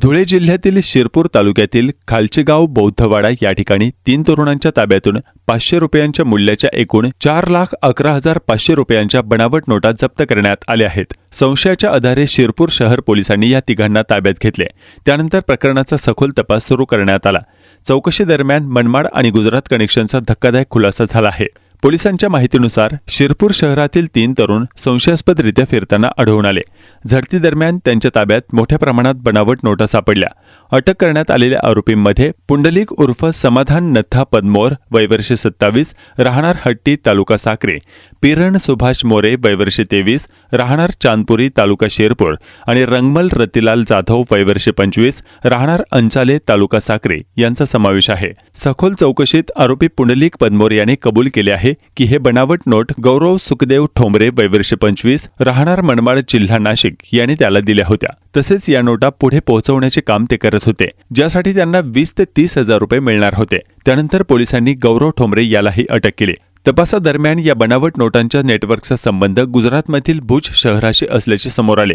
धुळे जिल्ह्यातील शिरपूर तालुक्यातील खालचेगाव बौद्धवाडा या ठिकाणी तीन तरुणांच्या ताब्यातून पाचशे रुपयांच्या मूल्याच्या एकूण चार लाख अकरा हजार पाचशे रुपयांच्या बनावट नोटा जप्त करण्यात आल्या आहेत. संशयाच्या आधारे शिरपूर शहर पोलिसांनी या तिघांना ताब्यात घेतले. त्यानंतर प्रकरणाचा सखोल तपास सुरू करण्यात आला. चौकशी दरम्यान मनमाड आणि गुजरात कनेक्शनचा धक्कादायक खुलासा झाला आहे. पोलिसांच्या माहितीनुसार शिरपूर शहरातील तीन तरुण संशयास्पदरित्या फिरताना आढळून आले. झडती दरम्यान त्यांच्या ताब्यात मोठ्या प्रमाणात बनावट नोटा सापडल्या. अटक करण्यात आलेल्या आरोपींमध्ये पुंडलिक उर्फ समाधान नथा पदमोर वयवर्षे सत्तावीस राहणार हट्टी तालुका साक्रे पिरण सुभाष मोरे वयवर्षे तेवीस राहणार चांदपुरी तालुका शेरपूर आणि रंगमल रतिलाल जाधव वयवर्षे पंचवीस राहणार अंचाले तालुका साक्रे यांचा समावेश आहे. सखोल चौकशीत आरोपी पुंडलिक पदमोर याने कबूल केले आहे की हे बनावट नोट गौरव सुखदेव ठोंबरे वयवर्षे पंचवीस राहणार मनमाड जिल्हा नाशिक यांनी त्याला दिल्या होत्या. तसेच या नोटा पुढे पोहोचवण्याचे काम ते करत होते ज्यासाठी त्यांना वीस ते तीस हजार रुपये मिळणार होते. त्यानंतर पोलिसांनी गौरव ठोंबरे यालाही अटक केली. तपासादरम्यान या बनावट नोटांच्या नेटवर्कचा संबंध गुजरातमधील भुज शहराशी असल्याचे समोर आले.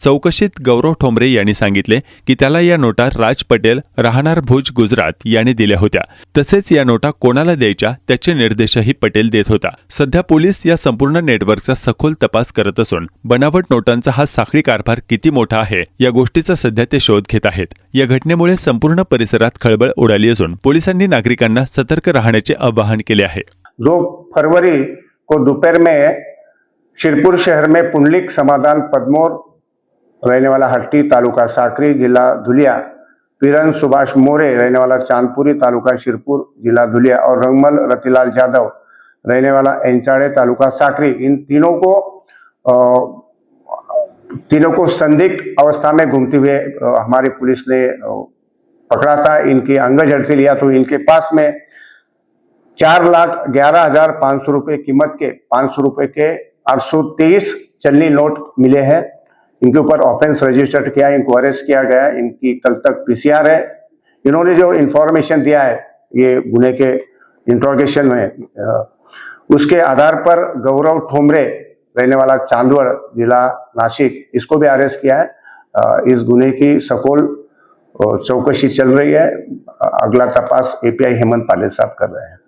चौकशीत गौरव ठोंबरे यांनी सांगितले की त्याला या नोटा राज पटेल राहणार भुज गुजरात याने दिल्या होत्या. तसेच या नोटा कोणाला द्यायच्या त्याचे निर्देशही पटेल देत होता. सध्या पोलीस या संपूर्ण नेटवर्कचा सखोल तपास करत असून बनावट नोटांचा हा साखळी कारभार किती मोठा आहे या गोष्टीचा सध्या ते शोध घेत आहेत. या घटनेमुळे संपूर्ण परिसरात खळबळ उडाली असून पोलिसांनी नागरिकांना सतर्क राहण्याचे आवाहन केले आहे. दो फरवरी को दोपहर में शिरपुर शहर में पुंडलिक समाधान पदमोर रहने वाला हट्टी तालुका साकरी जिला धुलिया, पीरन सुभाष मोरे रहने वाला चांदपुरी तालुका शिरपुर जिला धुलिया और रंगमल रतिलाल यादव रहने वाला एंचाड़े तालुका साकरी। इन तीनों को तीनों को संदिग्ध अवस्था में घूमते हुए हमारी पुलिस ने पकड़ा था। इनकी अंग झड़ती लिया तो इनके पास में चार लाख ग्यारह हज़ार पाँच सौ रुपये कीमत के पाँच सौ रुपये के आठ सौ तेईस चलनी नोट मिले हैं। इनके ऊपर ऑफेंस रजिस्टर्ड किया, इनको अरेस्ट किया गया, इनकी कल तक पीसीआर है। इन्होंने जो इंफॉर्मेशन दिया है, ये गुने के इंट्रोगेशन में उसके आधार पर गौरव ठोमरे, रहने वाला चांदवड़, जिला नासिक इसको भी अरेस्ट किया है। इस गुने की सकोल चौकशी चल रही है। अगला तपास एपीआई हेमंत पाटिल साहब कर रहे हैं।